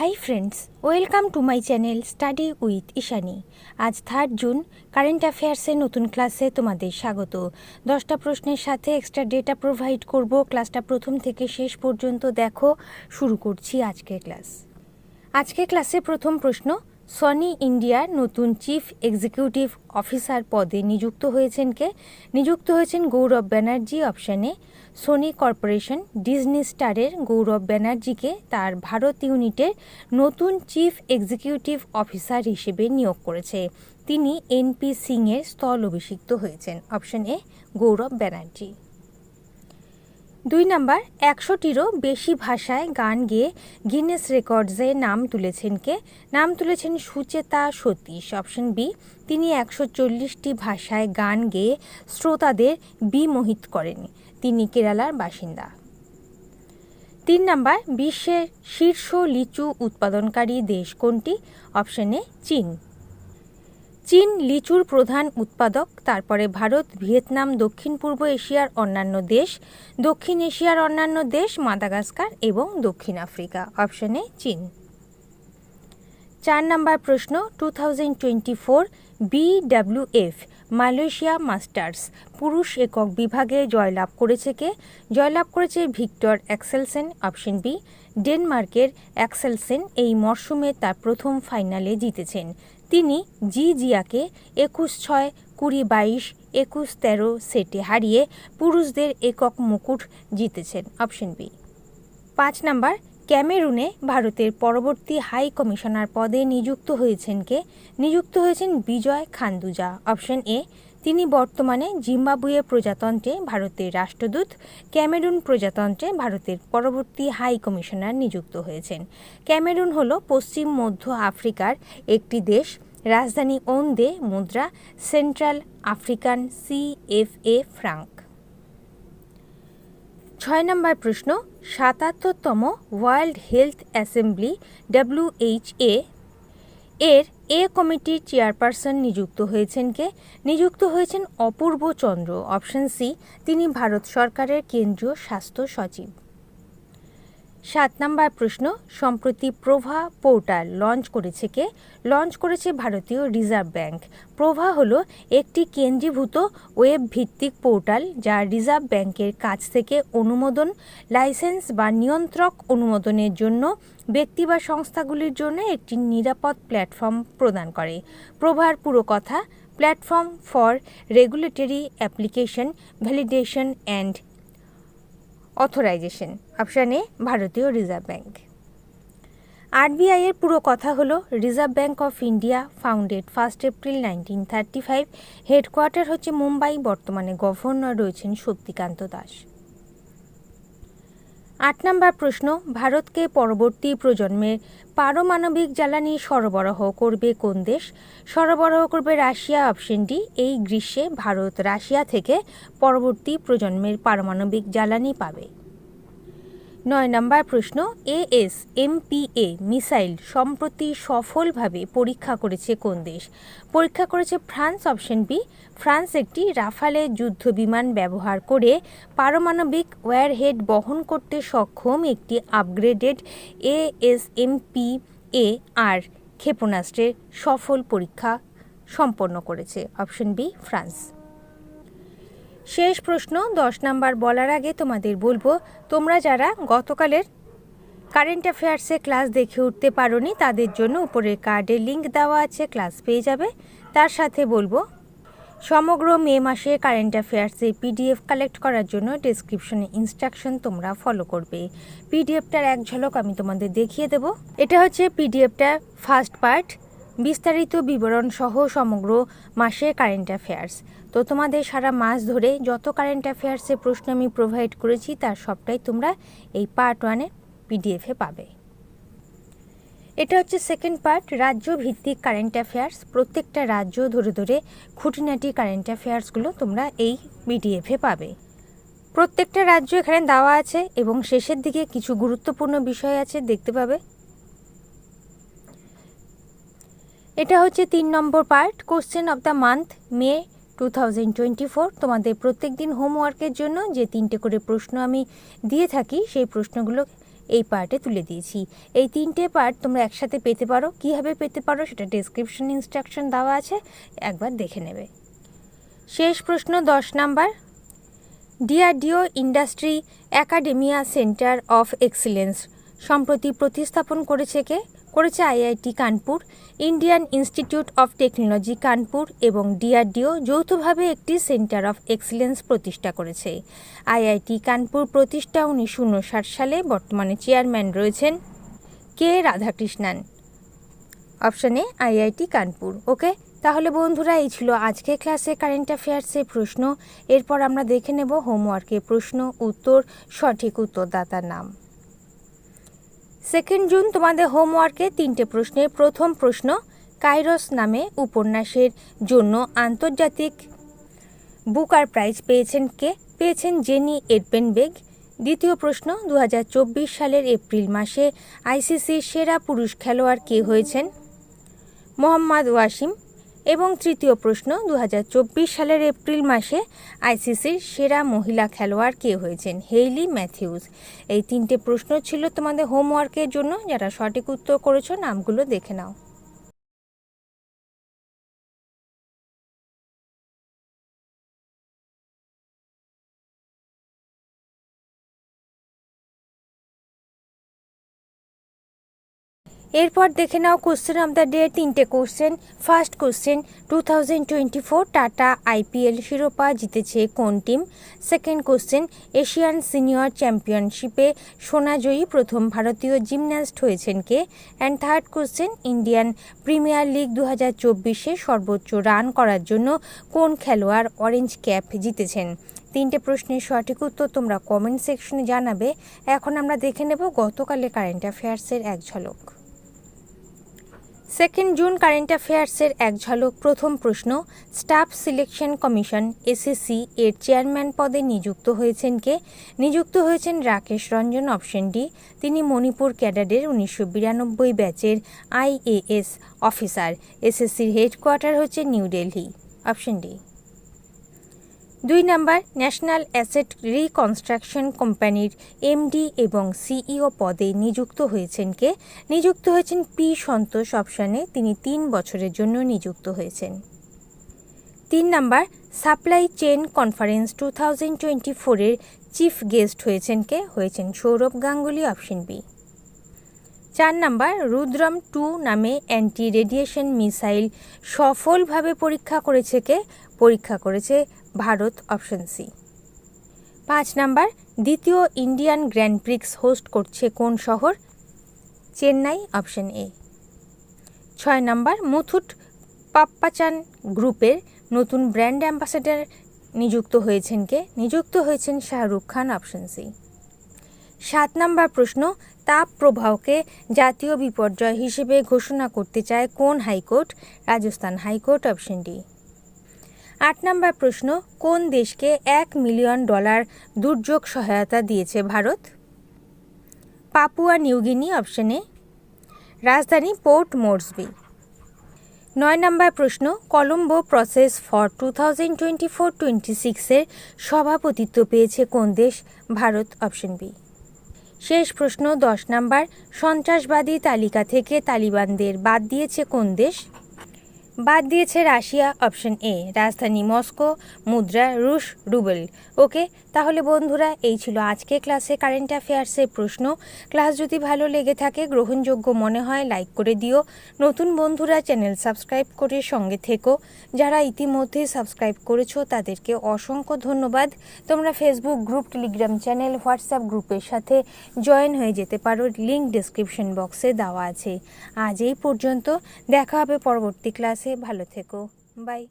Hi friends welcome to my channel study with Ishani আজ third June current অ্যাফেয়ার্সের নতুন ক্লাসে তোমাদের স্বাগত। দশটা প্রশ্নের সাথে এক্সট্রা ডেটা প্রোভাইড করব। ক্লাসটা প্রথম থেকে শেষ পর্যন্ত দেখো। শুরু করছি আজকের ক্লাস আজকের ক্লাসে প্রথম প্রশ্ন সনি ইন্ডিয়ার নতুন চিফ এক্সিকিউটিভ অফিসার পদে নিযুক্ত হয়েছেন কে? নিযুক্ত হয়েছেন গৌরব ব্যানার্জি অপশানে। সনি কর্পোরেশন ডিজনি স্টারের গৌরব ব্যানার্জিকে তার ভারত ইউনিটের নতুন চিফ এক্সিকিউটিভ অফিসার হিসেবে নিয়োগ করেছে। তিনি এনপি সিংয়ের স্থল অভিষিক্ত হয়েছেন, অপশন এ গৌরব ব্যানার্জি। দুই নাম্বার, একশোটিরও বেশি ভাষায় গান গেয়ে গিনেস রেকর্ডসে নাম তুলেছেন কে? নাম তুলেছেন সুচেতা সতীশ। অপশন বি তিনি একশো চল্লিশটি ভাষায় গান গেয়ে শ্রোতাদের বিমোহিত করেন তিনি কেরালার বাসিন্দা। তিন নাম্বার, বিশ্বের শীর্ষ লিচু উৎপাদনকারী দেশ কোনটি? অপশনে চীন। চীন লিচুর প্রধান উৎপাদক, তারপরে ভারত, ভিয়েতনাম, দক্ষিণ পূর্ব এশিয়ার অন্যান্য দেশ, দক্ষিণ এশিয়ার অন্যান্য দেশ মাদাগাস্কার এবং দক্ষিণ আফ্রিকা। অপশনে চীন। চার নাম্বার প্রশ্ন, two thousand twenty four Malaysia masters, পুরুষ একক বিভাগে জয়লাভ করেছে কে? জয়লাভ করেছে ভিক্টর অ্যাক্সেলসেন। অপশন বি, ডেনমার্কের অ্যাক্সেলসেন এই মরশুমে তার প্রথম ফাইনালে জিতেছেন। তিনি জি জিয়াকে একুশ ছয় কুড়ি বাইশ একুশ তেরো সেটে হারিয়ে পুরুষদের একক মুকুট জিতেছেন অপশন বি। পাঁচ নাম্বার, ক্যামেরুনে ভারতের পরবর্তী হাই কমিশনার পদে নিযুক্ত হয়েছেন কে? নিযুক্ত হয়েছেন বিজয় খান্দুজা। অপশন এ তিনি বর্তমানে জিম্বাবুয়ে প্রজাতন্ত্রে ভারতের রাষ্ট্রদূত, ক্যামেরুন প্রজাতন্ত্রে ভারতের পরবর্তী হাই কমিশনার নিযুক্ত হয়েছেন। ক্যামেরুন হল পশ্চিম মধ্য আফ্রিকার একটি দেশ, রাজধানী ওন্দে মুদ্রা, সেন্ট্রাল আফ্রিকান সিএফএ ফ্রাঙ্ক। ছয় নম্বর প্রশ্ন, সাতাত্তরতম ওয়ার্ল্ড হেলথ অ্যাসেম্বলি ডাব্লিউএইচএ এর এ কমিটির চেয়ারপারসন নিযুক্ত হয়েছেন কে? নিযুক্ত হয়েছেন অপূর্ব চন্দ্র, অপশন সি, তিনি ভারত সরকারের কেন্দ্রীয় স্বাস্থ্য সচিব। সাত নাম্বার প্রশ্ন, সম্প্রতি প্রভা পোর্টাল লঞ্চ করেছে কে? লঞ্চ করেছে ভারতীয় রিজার্ভ ব্যাংক। প্রভা হলো একটি কেন্দ্রীভূত ওয়েব ভিত্তিক পোর্টাল যা রিজার্ভ ব্যাংকের কাছ থেকে অনুমোদন, লাইসেন্স বা নিয়ন্ত্রক অনুমোদনের জন্য ব্যক্তি বা সংস্থাগুলির জন্য একটি নিরাপদ প্ল্যাটফর্ম প্রদান করে। প্রভার পুরো কথা, platform for regulatory application, validation and authorization, option A ভারতীয় রিজার্ভ ব্যাঙ্ক আরবিআই এর পুরো কথা হলো reserve bank of India founded first April nineteen thirty five, headquarter হচ্ছে মুম্বাই, বর্তমানে গভর্নর রয়েছেন শক্তিকান্ত দাস। আট নম্বর প্রশ্ন, ভারতকে পরবর্তী প্রজন্মের পারমাণবিক জ্বালানি সরবরাহ করবে কোন দেশ? সরবরাহ করবে রাশিয়া অপশন ডি এই গ্রীষ্মে ভারত রাশিয়া থেকে পরবর্তী প্রজন্মের পারমাণবিক জ্বালানি পাবে। নয় নম্বর প্রশ্ন এএস এমপিএ মিসাইল সম্প্রতি সফলভাবে পরীক্ষা করেছে কোন দেশ? পরীক্ষা করেছে ফ্রান্স অপশন বি। ফ্রান্স একটি রাফালে যুদ্ধ বিমান ব্যবহার করে পারমাণবিক ওয়ারহেড বহন করতে সক্ষম একটি আপগ্রেডেড এএসএমপি এ আর ক্ষেপণাস্ত্রের সফল পরীক্ষা সম্পন্ন করেছে। Option B, France. শেষ প্রশ্ন, দশ নাম্বার বলার আগে তোমাদের বলব, তোমরা যারা গতকালের কারেন্ট অ্যাফেয়ার্সে ক্লাস দেখে উঠতে পারোনি, তাদের জন্য উপরের কার্ডে লিঙ্ক দেওয়া আছে ক্লাস পেয়ে যাবে। তার সাথে বলব, সমগ্র মে মাসে কারেন্ট অ্যাফেয়ার্সে পিডিএফ কালেক্ট করার জন্য ডিসক্রিপশনে ইনস্ট্রাকশন তোমরা ফলো করবে। পিডিএফটার এক ঝলক আমি তোমাদের দেখিয়ে দেব। এটা হচ্ছে পিডিএফটার ফার্স্ট পার্ট বিস্তারিত বিবরণ সহ সমগ্র মাসে কারেন্ট অ্যাফেয়ার্স তো তোমাদের সারা মাস ধরে যত কারেন্ট অ্যাফেয়ার্সের প্রশ্ন আমি প্রোভাইড করেছি, তার সবটাই তোমরা এই পার্ট ওয়ানের পিডিএফে পাবে। এটা হচ্ছে সেকেন্ড পার্ট রাজ্য ভিত্তিক কারেন্ট অ্যাফেয়ার্স প্রত্যেকটা রাজ্য ধরে ধরে খুঁটিনাটি কারেন্ট অ্যাফেয়ার্সগুলো তোমরা এই পিডিএফে পাবে। প্রত্যেকটা রাজ্য এখানে দেওয়া আছে এবং শেষের দিকে কিছু গুরুত্বপূর্ণ বিষয় আছে, দেখতে পাবে। এটা হচ্ছে তিন number part question of the month May two তোমাদের প্রত্যেক দিন হোমওয়ার্কের জন্য যে তিনটে করে প্রশ্ন আমি দিয়ে থাকি, সেই প্রশ্নগুলো এই পার্টে তুলে দিয়েছি। এই তিনটে পার্ট তোমরা একসাথে পেতে পারো। কীভাবে পেতে পারো সেটা ডেসক্রিপশন ইনস্ট্রাকশন দেওয়া আছে, একবার দেখে নেবে। শেষ প্রশ্ন দশ number. DRDO industry academia centre of excellence সম্প্রতি প্রতিস্থাপন করেছে কে? করেছে IIT Kanpur, Indian Institute of Technology Kanpur এবং ডিআরডিও যৌথভাবে একটি সেন্টার অফ এক্সিলেন্স প্রতিষ্ঠা করেছে। আইআইটি কানপুর প্রতিষ্ঠা উনিশশো উনষাট সালে বর্তমানে চেয়ারম্যান রয়েছেন কে রাধাকৃষ্ণান। অপশানে আইআইটি কানপুর। ওকে, তাহলে বন্ধুরা, এই ছিল আজকে ক্লাসে কারেন্ট অ্যাফেয়ার্সের প্রশ্ন। এরপর আমরা দেখে নেব হোমওয়ার্কের প্রশ্ন, উত্তর, সঠিক উত্তরদাতার নাম। সেকেন্ড জুন তোমাদের হোমওয়ার্কে তিনটে প্রশ্নের প্রথম প্রশ্ন কাইরস নামে উপন্যাসের জন্য আন্তর্জাতিক বুকার প্রাইজ পেয়েছেন কে? পেয়েছেন জেনি এডপেনবেগ দ্বিতীয় প্রশ্ন দু হাজার চব্বিশ সালের এপ্রিল মাসে আইসিসির সেরা পুরুষ খেলোয়াড় কে হয়েছেন? মোহাম্মদ ওয়াসিম এবং তৃতীয় প্রশ্ন দু হাজার চব্বিশ সালের এপ্রিল মাসে আইসিসির সেরা মহিলা খেলোয়াড় কে হয়েছেন? Hayley Matthews. এই তিনটে প্রশ্ন ছিল তোমাদের হোমওয়ার্কের জন্য। যারা সঠিক উত্তর করেছ, নামগুলো দেখে নাও। এরপর দেখে নাও কোশ্চেন অফ দ্য ডে তিনটে question first question two thousand twenty four Tata IPL শিরোপা জিতেছে কোন team second question Asian senior চ্যাম্পিয়নশিপে সোনাজয়ী প্রথম ভারতীয় জিমন্যাস্ট হয়েছেন কে? And third question Indian Premier League দু হাজার চব্বিশে সর্বোচ্চ রান করার জন্য কোন খেলোয়াড় অরেঞ্জ ক্যাপ জিতেছেন? তিনটে প্রশ্নের সঠিক উত্তর তোমরা কমেন্ট সেকশনে জানাবে। এখন আমরা দেখে নেব গতকালে কারেন্ট অ্যাফেয়ার্সের এক ঝলক। সেকেন্ড জুন কারেন্ট অ্যাফেয়ার্সের এক ঝলক প্রথম প্রশ্ন, স্টাফ সিলেকশন কমিশন, এসএসসি, এর চেয়ারম্যান পদে নিযুক্ত হয়েছেন কে? নিযুক্ত হয়েছেন রাকেশ রঞ্জন, অপশন ডি। তিনি মণিপুর ক্যাডারের উনিশশো বিরানব্বই ব্যাচের আইএএস অফিসার। এসএসসির হেডকোয়ার্টার হচ্ছে নিউ দিল্লি অপশন ডি। দুই নাম্বার ন্যাশনাল অ্যাসেট রিকনস্ট্রাকশন কোম্পানির এমডি এবং সিইও পদে নিযুক্ত হয়েছেন কে? নিযুক্ত হয়েছেন পি সন্তোষ অপশানে। তিনি তিন বছরের জন্য নিযুক্ত হয়েছেন। তিন number supply chain conference two thousand twenty ফোরের চিফ গেস্ট হয়েছেন কে? হয়েছেন সৌরভ গাঙ্গুলি অপশন বি। চার নাম্বার, রুদ্রম টু নামে অ্যান্টি রেডিয়েশন মিসাইল সফলভাবে পরীক্ষা করেছে কে? পরীক্ষা করেছে ভারত অপশন সি। পাঁচ নাম্বার, দ্বিতীয় ইন্ডিয়ান গ্র্যান্ড প্রিক্স হোস্ট করছে কোন শহর? Chennai option A. ছয় নাম্বার, মুথুট পাপ্পাচান গ্রুপের নতুন ব্র্যান্ড অ্যাম্বাসেডার নিযুক্ত হয়েছেন কে? নিযুক্ত হয়েছেন শাহরুখ খান অপশন সি। সাত নাম্বার প্রশ্ন, তাপ প্রবাহকে জাতীয় বিপর্যয় হিসেবে ঘোষণা করতে চায় কোন high court? Rajasthan high court option D. আট নম্বর প্রশ্ন, কোন দেশকে এক মিলিয়ন ডলার দুর্যোগ সহায়তা দিয়েছে ভারত? পাপুয়া নিউগিনি অপশনে রাজধানী পোর্ট মোর্সবি। নয় নম্বর প্রশ্ন, Colombo process for two thousand twenty four, twenty সিক্সের সভাপতিত্ব পেয়েছে কোন দেশ? Bharat, option B. শেষ প্রশ্ন, দশ নম্বর, সন্ত্রাসবাদী তালিকা থেকে তালিবানদের বাদ দিয়েছে কোন দেশ? বাদ দিয়েছে রাশিয়া অপশন এ। রাজধানী মস্কো, মুদ্রা, রুশ, রুবেল। ওকে, তাহলে বন্ধুরা, এই ছিল আজকে ক্লাসে কারেন্ট অ্যাফেয়ার্সের প্রশ্ন। ক্লাস যদি ভালো লেগে থাকে, গ্রহণযোগ্য মনে হয়, লাইক করে দিও। নতুন বন্ধুরা, চ্যানেল সাবস্ক্রাইব করে সঙ্গে থেকো। যারা ইতিমধ্যেই সাবস্ক্রাইব করেছ, তাদেরকে অসংখ্য ধন্যবাদ। তোমরা Facebook group Telegram channel WhatsApp গ্রুপের সাথে জয়েন হয়ে যেতে পারো। লিঙ্ক ডিসক্রিপশন বক্সে দেওয়া আছে। আজ এই পর্যন্ত, দেখা হবে পরবর্তী ক্লাসে ভালো থেকো। বাই